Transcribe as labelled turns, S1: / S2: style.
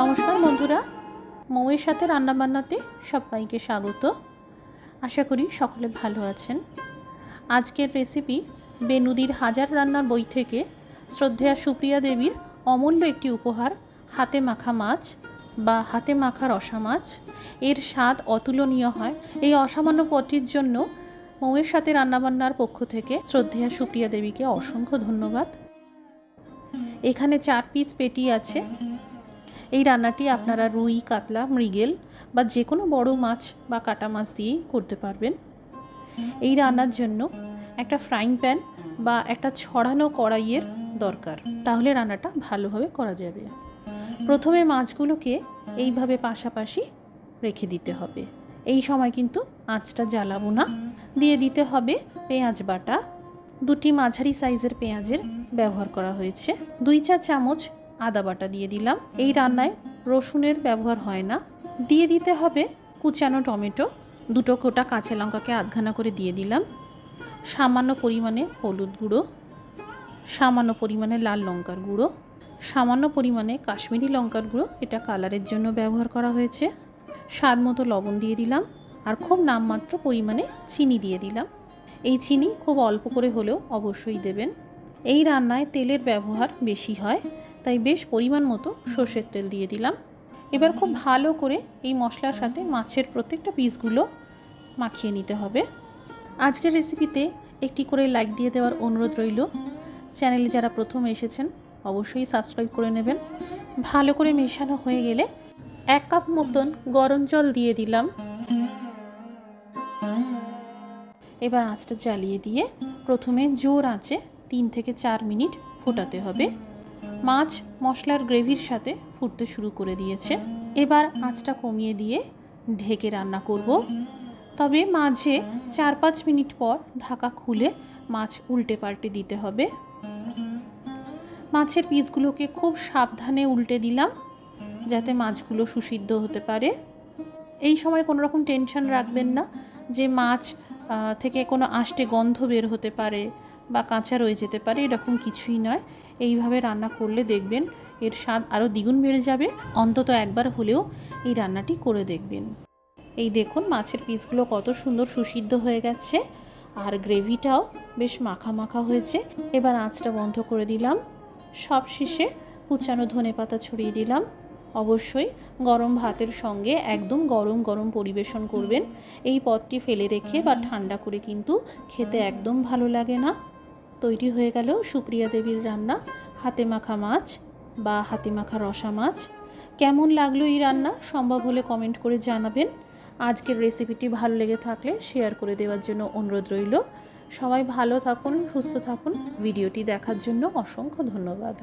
S1: নমস্কার বন্ধুরা। মৌয়ের সাথে রান্নাবান্নাতে সবাইকে স্বাগত। আশা করি সকলে ভালো আছেন। আজকের রেসিপি বেনুদির হাজার রান্নার বই থেকে শ্রদ্ধেয়া সুপ্রিয়া দেবীর অমূল্য একটি উপহার, হাতে মাখা মাছ বা হাতে মাখা রসা মাছ। এর স্বাদ অতুলনীয় হয়। এই অসামান্য পদটির জন্য মৌয়ের সাথে রান্নাবান্নার পক্ষ থেকে শ্রদ্ধেয়া সুপ্রিয়া দেবীকে অসংখ্য ধন্যবাদ। এখানে চার পিস পেটি আছে। এই রান্নাটি আপনারা রুই, কাতলা, মৃগেল বা যে কোনো বড় মাছ বা কাটা মাছ দিয়েই করতে পারবেন। এই রান্নার জন্য একটা ফ্রাইং প্যান বা একটা ছড়ানো কড়াইয়ের দরকার। তাহলে রান্নাটা ভালোভাবে করা যাবে। প্রথমে মাছগুলোকে এইভাবে পাশাপাশি রেখে দিতে হবে। এই সময় কিন্তু আঁচটা জ্বালাবো না। দিয়ে দিতে হবে পেঁয়াজ বাটা। দুটি মাঝারি সাইজের পেঁয়াজের ব্যবহার করা হয়েছে। দুই চা চামচ আদা বাটা দিয়ে দিলাম। এই রান্নায় রসুনের ব্যবহার হয় না। দিয়ে দিতে হবে কুচানো টমেটো। দুটো কোটা কাঁচা লঙ্কাকে আধখানা করে দিয়ে দিলাম। সামান্য পরিমাণে হলুদ গুঁড়ো। সামান্য পরিমাণে লাল লঙ্কার গুঁড়ো। সামান্য পরিমাণে কাশ্মীরি লঙ্কার গুঁড়ো। এটা কালারের জন্য ব্যবহার করা হয়েছে। স্বাদ মতো লবণ দিয়ে দিলাম। আর খুব নামমাত্র পরিমাণে চিনি দিয়ে দিলাম। এই চিনি খুব অল্প করে হলেও অবশ্যই দেবেন। এই রান্নায় তেলের ব্যবহার বেশি হয়। তাই বেশ পরিমাণ মতো সর্ষের তেল দিয়ে দিলাম। এবার খুব ভালো করে এই মশলার সাথে মাছের প্রত্যেকটা পিসগুলো মাখিয়ে নিতে হবে। আজকের রেসিপিতে একটি করে লাইক দিয়ে দেওয়ার অনুরোধ রইল। চ্যানেলে যারা প্রথম এসেছেন, অবশ্যই সাবস্ক্রাইব করে নেবেন। ভালো করে মেশানো হয়ে গেলে এক কাপ মতন গরম জল দিয়ে দিলাম। এবার আঁচটা জ্বালিয়ে দিয়ে প্রথমে জোর আঁচে তিন থেকে চার মিনিট ফোটাতে হবে। মাছ মশলার গ্রেভির সাথে ফুটতে শুরু করে দিয়েছে। এবার আঁচটা কমিয়ে দিয়ে ঢেকে রান্না করব। তবে মাঝে চার পাঁচ মিনিট পর ঢাকা খুলে মাছ উল্টে পাল্টে দিতে হবে। মাছের পিসগুলোকে খুব সাবধানে উল্টে দিলাম, যাতে মাছগুলো সুসিদ্ধ হতে পারে। এই সময় কোনো রকম টেনশন রাখবেন না যে মাছ থেকে কোনো আষ্টে গন্ধ বের হতে পারে বা কাঁচা রয়ে যেতে পারে, এরকম কিছুই নয়। এইভাবে রান্না করলে দেখবেন এর স্বাদ আরও দ্বিগুণ বেড়ে যাবে। অন্তত একবার হলেও এই রান্নাটি করে দেখবেন। এই দেখুন মাছের পিসগুলো কত সুন্দর সুসিদ্ধ হয়ে গেছে। আর গ্রেভিটাও বেশ মাখা মাখা হয়েছে। এবার আঁচটা বন্ধ করে দিলাম। সব শেষে কুচানো ধনে পাতা ছড়িয়ে দিলাম। অবশ্যই গরম ভাতের সঙ্গে একদম গরম গরম পরিবেশন করবেন। এই পদটি ফেলে রেখে বা ঠান্ডা করে কিন্তু খেতে একদম ভালো লাগে না। তৈরি হয়ে গেল সুপ্রিয়া দেবীর রান্না। হাতে মাখা মাছ বা হাতে মাখা রসা মাছ। কেমন লাগল এই রান্না? সম্ভব হলে কমেন্ট করে জানাবেন। আজকের রেসিপিটি ভালো লেগে থাকলে শেয়ার করে দেওয়ার জন্য অনুরোধ রইল। সবাই ভালো থাকুন, সুস্থ থাকুন। ভিডিওটি দেখার জন্য অসংখ্য ধন্যবাদ।